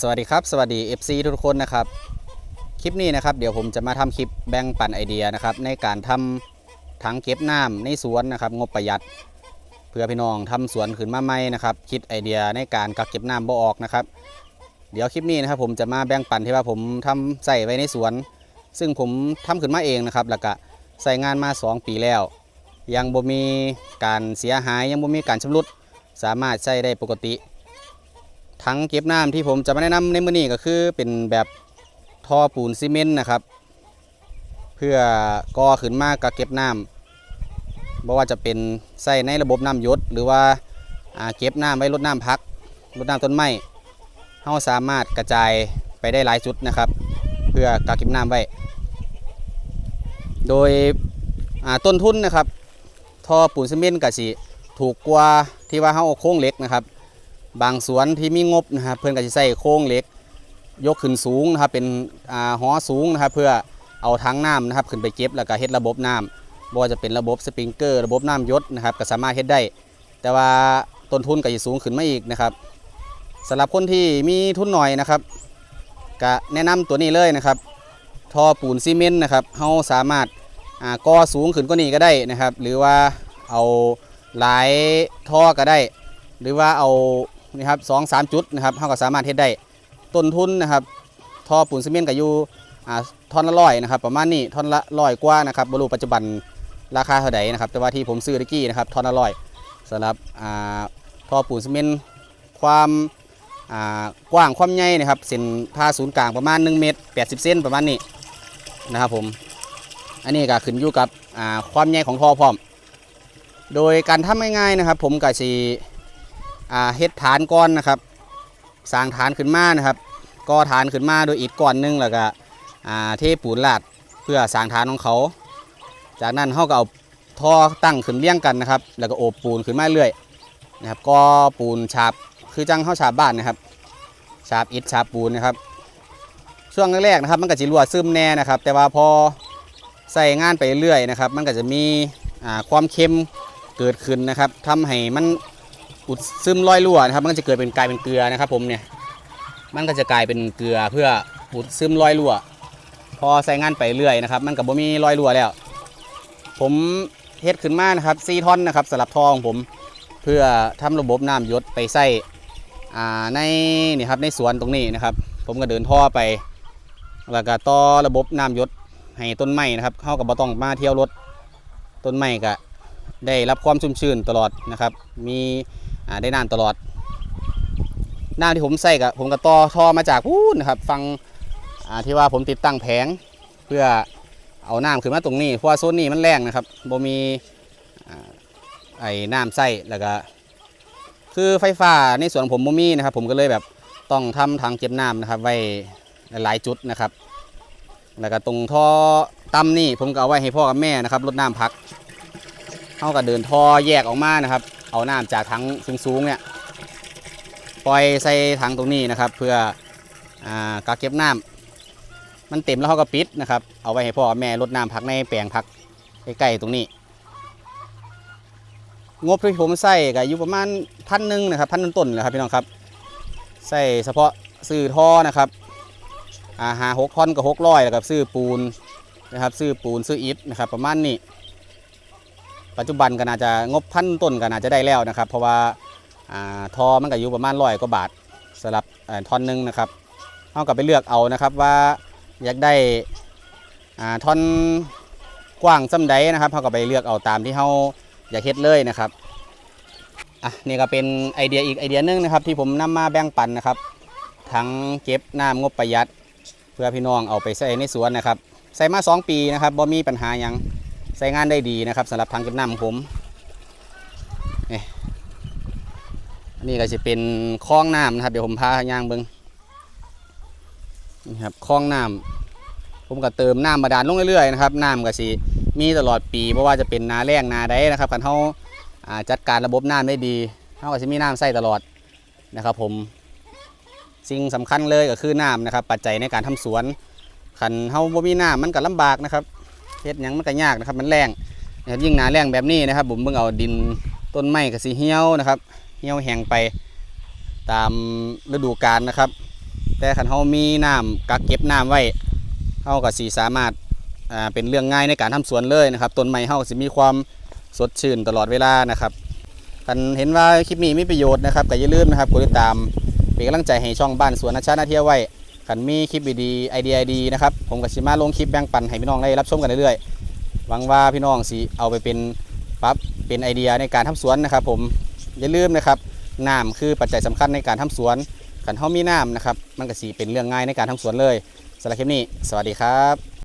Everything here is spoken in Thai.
สวัสดีครับ สวัสดี FC ทุกคนนะครับ คลิปนี้นะครับ เดี๋ยวผมจะมาทำคลิปแบ่งปันไอเดียนะครับ ในการทำถังเก็บน้ำในสวนนะครับ งบประหยัด เพื่อพี่น้องทำสวนขึ้นมาใหม่นะครับ คิดไอเดียในการกักเก็บน้ำบ่ออกนะครับ เดี๋ยวคลิปนี้นะครับ ผมจะมาแบ่งปันที่ว่าผมทำใส่ไว้ในสวน ซึ่งผมทำขึ้นมาเองนะครับ แล้วก็ใส่งานมา 2 ปีแล้ว ยังบ่มีการเสียหายยังบ่มีการชำรุด สามารถใช้ได้ปกติ ถังเก็บน้ำที่ผมจะมาแนะนำในมื้อนี้ก็คือเป็นแบบท่อปูนซีเมนต์นะครับ เพื่อก่อขึ้นมากักเก็บน้ำบ่ว่าจะเป็นใส่ในระบบน้ำหยศหรือว่าเก็บน้ำไว้รดน้ำพักรดน้ำต้นไม้เฮาสามารถกระจายไปได้หลายจุดนะครับ เพื่อกักเก็บน้ำไว้ โดยต้นทุนนะครับท่อปูนซีเมนต์ก็สิถูกกว่าที่ว่าเฮาเอาโครงเล็กนะครับ บางสวนที่มีงบนะครับเพื่อนก็จะใส่โครงเหล็ก ยกขึ้นสูงนะครับเป็นอ่าหอสูงนะครับเพื่อเอาทั้งน้ำนะครับขึ้นไปเก็บแล้วก็เฮ็ดระบบน้ำบ่ว่าจะเป็นระบบสปริงเกอร์ระบบน้ำยศนะครับก็สามารถเฮ็ดได้ แต่ว่าต้นทุนก็จะสูงขึ้นมาอีกนะครับสำหรับคนที่มีทุนหน่อยนะครับก็แนะนำตัวนี้เลยนะครับท่อปูนซีเมนต์นะครับเฮาสามารถอ่าก่อสูงขึ้นกว่านี้ก็ได้นะครับ หรือว่าเอาหลายท่อก็ได้ หรือว่าเอา นี่ครับสองสามจุดนะครับเขาก็สามารถเฮ็ดได้ต้นทุนนะครับท่อปูนซีเมนต์ก็อยู่อ่าท่อนละร้อยนะครับประมาณนี้ท่อนละร้อยกว่านะครับบรูปัจจุบันราคาเท่าไหร่นะครับแต่ว่าที่ผมซื้อตะกี้นะครับท่อนละร้อยสำหรับอ่าท่อปูนซีเมนต์ความอ่ากว้างความใหญ่นะครับเส้นผ่าศูนย์กลางประมาณ1เมตร80 เซนประมาณนี้นะครับผมอันนี้ก็ขึ้นอยู่กับอ่าความใหญ่ของท่อพร้อม โดยการทำง่ายๆนะครับ ผมก็สิ อ่าเฮ็ดฐานก้อนนะครับสร้างฐานขึ้นมานะครับก่อฐานขึ้นมาโดยอิฐก้อนหนึงแล้วก็อ่าเทปูนลาดเพื่อสร้างฐานของเขา จากนั้นเขาก็เอาท่อตั้งขึ้นเรียงกันนะครับ แล้วก็โอบปูนขึ้นมาเรื่อยนะครับก่อปูนฉาบคือจังเข้าฉาบบ้านนะครับฉาบอิฐฉาบปูนนะครับ ช่วงแรกๆนะครับ มันก็จะรั่วซึมแน่นะครับ แต่ว่าพอใส่งานไปเรื่อยนะครับ มันก็จะมีความเค็มเกิดขึ้นนะครับทำให้มัน อุดซึมลอยรั่วนะครับ มันก็จะเกิดเป็นกลายเป็นเกลือนะครับ ผมเนี่ย มันก็จะกลายเป็นเกลือเพื่ออุดซึมลอยรั่ว พอใส่งานไปเรื่อยนะครับ มันกับบ่มีลอยรั่วแล้ว ผมเฮ็ดขึ้นมานะครับซีท่อนนะครับสลับทองผม เพื่อทำระบบน้ำหยศไปใส่ในนี่ครับในสวนตรงนี้นะครับ ผมก็เดินท่อไป แล้วก็ต่อระบบน้ำหยศให้ต้นไม้นะครับเข้ากับบ่ต้องมาเที่ยวรถต้นไม้ก็ได้รับความชุ่มชื้นตลอดนะครับ มี ได้น้ำตลอด น้ำที่ผมใส่กับผมก็ต่อท่อมาจากพูนนะครับฟังที่ว่าผมติดตั้งแผงเพื่อเอาน้ำขึ้นมาตรงนี้เพราะว่าโซนนี้มันแรงนะครับบ่มีอไอ้น้ำใส่แล้วก็คือไฟฟ้าในส่วนผมบ่มีนะครับ ผมก็เลยแบบต้องทำทางเก็บน้ำนะครับ ไว้หลายจุดนะครับ แล้วก็ตรงท่อต่ำนี่ผมก็เอาไว้ให้พ่อกับแม่นะครับรดน้ำพักเขาก็เดินท่อแยกออกมานะครับ เอาน้ำจากถังสูงๆเนี่ยปล่อยใส่ถังตรงนี้นะครับ เพื่ออ่ากักเก็บน้ำมันเต็มแล้วเขาก็ปิดนะครับ เอาไว้ให้พ่อแม่รดน้ำพักในแปลงพักใกล้ๆตรงนี้ งบที่ผมใส่ก็อยู่ประมาณพันหนึ่งนะครับพันต้นๆแหละครับพี่น้องครับใส่เฉพาะซื้อท่อนะครับอาหาหกท่อนกับหกร้อยแล้วก็ซื้อปูนนะครับซื้อปูนซื้ออิฐนะครับประมาณนี้ ปัจจุบันก็น่าจะงบพันต้นก็น่าจะได้แล้วนะครับ เพราะว่าทอมันก็อยู่ประมาณร้อยกว่าบาทสำหรับท่อนหนึงนะครับเอากลับไปเลือกเอานะครับว่าอยากได้ท่อนกว้างซ้ำใดนะครับเขาก็ไปเลือกเอาตามที่เขาอยากเฮ็ดเลยนะครับอะนี่ก็เป็นไอเดียอีกไอเดียหนึงนะครับที่ผมนำมาแบ่งปันนะครับ ทั้งเก็บน้ำงบประหยัด เพื่อพี่น้องเอาไปใส่ในสวนนะครับ ใส่มา 2 ปีนะครับบ่มีปัญหายัง ช้งานได้ดีนะครับสำหรับทางเก็บน้ำผมนี่นี่ก็จะเป็นคลองน้ำนะครับ เดี๋ยวผมพายางเบิงนี่ครับคลองน้ำผมก็เติมน้ำบาดาลลงเรื่อยๆนะครับน้ำก็สิมีตลอดปีเพราะว่าจะเป็นนาแรงนาใดนะครับกันเขาอ่าจัดการระบบน้ำได้ดีเขาก็จะมีน้ำใส่ตลอดนะครับ ผมสิ่งสำคัญเลยก็คือน้ำนะครับ ปัจจัยในการทำสวนขันเขาบ่มีน้ำมันก็ลำบากนะครับ เฮ็ดหยังมันก็ยากนะครับ มันแรงนะครับยิ่งหนาแรงแบบนี้นะครับ ผมเบิ่งเอาดินต้นไม้ก็สิเหี่ยวนะครับ เหี่ยวแห้งไปตามฤดูกาลนะครับ แต่คันเฮามีน้ำกักเก็บน้ำไว้เฮาก็สิสามารถอ่าเป็นเรื่องง่ายในการทำสวนเลยนะครับต้นไม้เฮาสิมีความสดชื่นตลอดเวลานะครับคันเห็นว่าคลิปนี้มีประโยชน์นะครับก็อย่าลืมนะครับกดติดตามเป็นกำลังใจให้ช่องบ้านสวนอาชานาเที่ยวไว้ันมีคลิปดีๆไอเดียดีนะครับผมก็สิมาลงคลิปแบ่งปันให้พี่น้องได้รับชมกันเรื่อยๆหวังว่าพี่น้องสิเอาไปเป็นปั๊บเป็นไอเดียในการทำสวนนะครับผมอย่าลืมนะครับน้ำคือปัจจัยสำคัญในการทำสวนขันเฮามีน้ำนะครับมันก็สีเป็นเรื่องง่ายในการทำสวนเลยสำหรับคลิปนี้ สวัสดีครับ